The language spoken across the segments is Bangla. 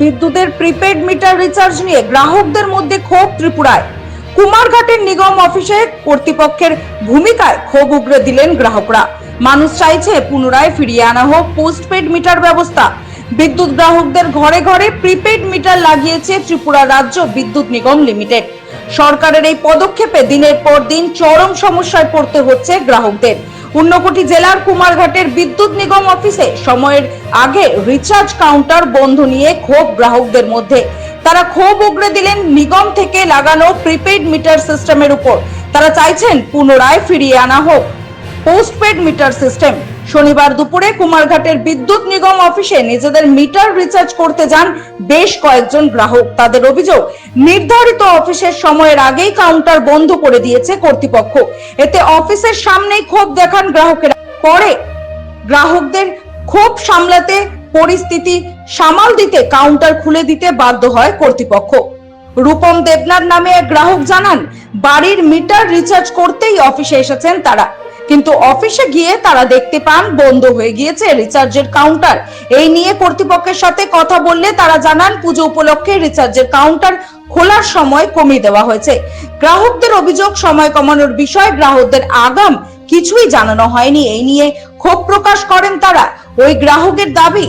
বিদ্যুতের প্রিপেড মিটার রিচার্জ নিয়ে গ্রাহকদের মধ্যে ক্ষোভ ত্রিপুরায়। কুমারঘাটের নিগম অফিসে কর্তৃপক্ষের ভূমিকায় ক্ষোভ উগরে দিলেন গ্রাহকরা। মানুষ চাইছে পুনরায় ফিরিয়ে আনা হোক পোস্টপেড মিটার ব্যবস্থা। বিদ্যুৎ গ্রাহকদের ঘরে ঘরে প্রিপেড মিটার লাগিয়েছে ত্রিপুরা রাজ্য বিদ্যুৎ নিগম লিমিটেড সরকারের এই পদক্ষেপে দিনের পর দিন চরম সমস্যায় পড়তে হচ্ছে গ্রাহকদের। ঊনকোটি জেলার কুমারঘাটের বিদ্যুৎ নিগম অফিসে সময়ের আগে রিচার্জ কাউন্টার বন্ধ নিয়ে ক্ষোভ গ্রাহকদের মধ্যে। তারা ক্ষোভ উগড়ে দিলেন নিগম থেকে লাগানো প্রিপেড মিটার সিস্টেমের উপর। তারা চাইছেন পুনরায় ফিরিয়ে আনা হোক। পোস্টপেড মিটার সিস্টেম শনিবার দুপুরে কুমারঘাটের বিদ্যুৎ নিগম অফিসে নিজেদের মিটার রিচার্জ করতে যান বেশ কয়েকজন গ্রাহক। তাদের অভিযোগ, নির্ধারিত অফিসের সময়ের আগেই কাউন্টার বন্ধ করে দিয়েছে কর্তৃপক্ষ। এতে অফিসের সামনেই ক্ষোভ দেখান গ্রাহকেরা। পরে গ্রাহকদের ক্ষোভ সামলাতে পরিস্থিতি সামাল দিতে কাউন্টার খুলে দিতে বাধ্য হয় কর্তৃপক্ষ। রূপম দেবনাথ নামে এক গ্রাহক জানান, বাড়ির মিটার রিচার্জ করতেই অফিসে এসেছেন তারা। কিন্তু অফিসে গিয়ে তারা দেখতে পান, বন্ধ হয়ে গিয়েছে রিচার্জের কাউন্টার এই নিয়ে কর্তৃপক্ষের সাথে কথা বললে তারা জানান, পুজো উপলক্ষে রিচার্জের কাউন্টার খোলার সময় কমিয়ে দেওয়া হয়েছে। গ্রাহকদের অভিযোগ, সময় কমানোর বিষয়ে, গ্রাহকদের আগাম কিছুই জানানো হয়নি। এই নিয়ে ক্ষোভ প্রকাশ করেন তারা। ওই গ্রাহকের দাবি,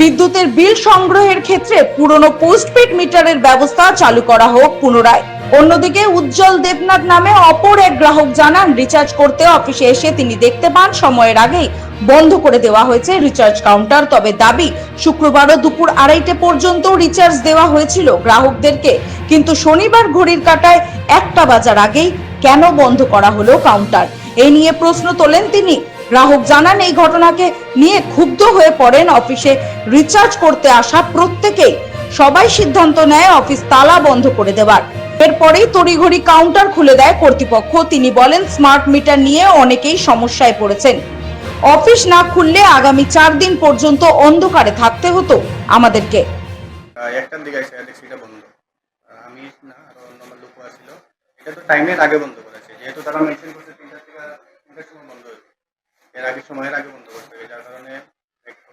বিদ্যুতের বিল সংগ্রহের ক্ষেত্রে পুরনো পোস্টপেড মিটারের ব্যবস্থা চালু করা হোক পুনরায়। অন্যদিকে উজ্জ্বল দেবনাথ নামে অপর এক গ্রাহক জানান রিচার্জ করতে অফিসে এসে তিনি দেখতে পান, সময়ের আগেই বন্ধ করে দেওয়া হয়েছে রিচার্জ কাউন্টার তবে দাবি, শুক্রবারও দুপুর আড়াইটে পর্যন্ত রিচার্জ দেওয়া হয়েছিল গ্রাহকদেরকে। কিন্তু শনিবার ঘড়ির কাটায় একটা বাজার আগেই কেন বন্ধ করা হলো কাউন্টার এই নিয়ে প্রশ্ন তোলেন তিনি। গ্রাহক জানান, এই ঘটনাকে নিয়ে ক্ষুব্ধ হয়ে পড়েন অফিসে রিচার্জ করতে আসা প্রত্যেকেই। সবাই সিদ্ধান্ত নেয় অফিস তালা বন্ধ করে দেওয়ার এরপরেই তড়িঘড়ি কাউন্টার খুলে দেয় কর্তৃপক্ষ। তিনি বলেন স্মার্ট মিটার নিয়ে অনেকেই সমস্যায় পড়েছেন। অফিস না খুললে আগামী চার দিন পর্যন্ত অন্ধকারে থাকতে হতো আমাদেরকে। দিকে বন্ধ। আমি না অন্য আমার আছিল। এটা তো টাইমের আগে বন্ধ করেছে। যেহেতু তারা করছে থেকে তিনটার সময় বন্ধ হয়েছে। এর আগে, সময়ের আগে বন্ধ করতে হবে যার কারণে একটু।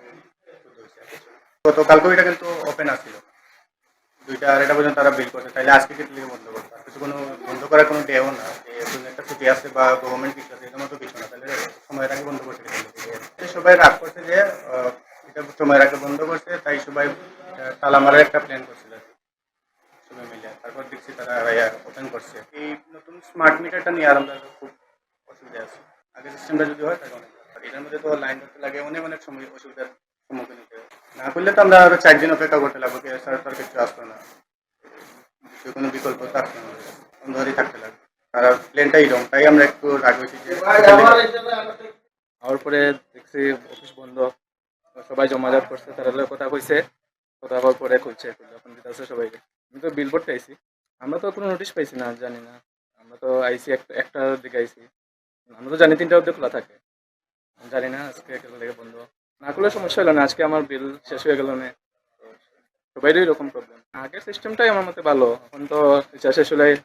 গতকালকেও এটা কিন্তু ওপেন আসছিল দুইটা আড়াইটা পর্যন্ত তারা বিল করছে। তাইলে আজকে কিন্তু লিগে বন্ধ করছে কিছু কোনো বন্ধ করার কোনো ডেও না। যে কোনো একটা ছুটি আছে বা গভর্নমেন্ট কিছু আছে, এটা মতো কিছু না তাহলে সময়ের আগে বন্ধ করছে সবাই রাগ করছে যে এটা সময়ের আগে বন্ধ করছে, তাই সবাই তালা মারার একটা প্ল্যান করছিল। সবাই মিলে। তারপর দেখছি তারা ওপেন করছে। এই নতুন স্মার্ট মিটারটা নিয়ে আর আমরা খুব অসুবিধা আছে। আগে সিস্টেমটা যদি হয় তাহলে অনেক এটার মধ্যে তো লাইন করতে লাগে অনেক অনেক সময় অসুবিধার সম্মুখীন। না করলে তো আমরা আরও চার দিন অপেক্ষা করতে লাগবো কি স্যার তার কিছু আসতো না। দ্বিতীয় কোনো বিকল্প থাকতো না অন্ধকারই থাকতে লাগবে। আর প্লেনটাই রং তাই আমরা একটু রাগ হয়েছি যে হওয়ার পরে দেখছি অফিস বন্ধ। সবাই জমাজাত করছে তারা কথা কইছে। কথা হওয়ার পরে খুলছে যখন দিতেছে সবাইকে। আমি তো বিল করতে আইছি। আমরা তো কোনো নোটিশ পাইছি না জানি না। আমরা তো আইসি একটা একটার দিকে আইসি আমরা তো জানি তিনটা অব্দি খোলা থাকে। জানি না আজকে বন্ধ। না করলে সমস্যা হলো না, আজকে আমার বিল শেষ হয়ে গেল না। সবাইরই এরকম প্রবলেম আগের সিস্টেমটাই আমার মতে ভালো, এখন তো রিচার্জ শেষ হলে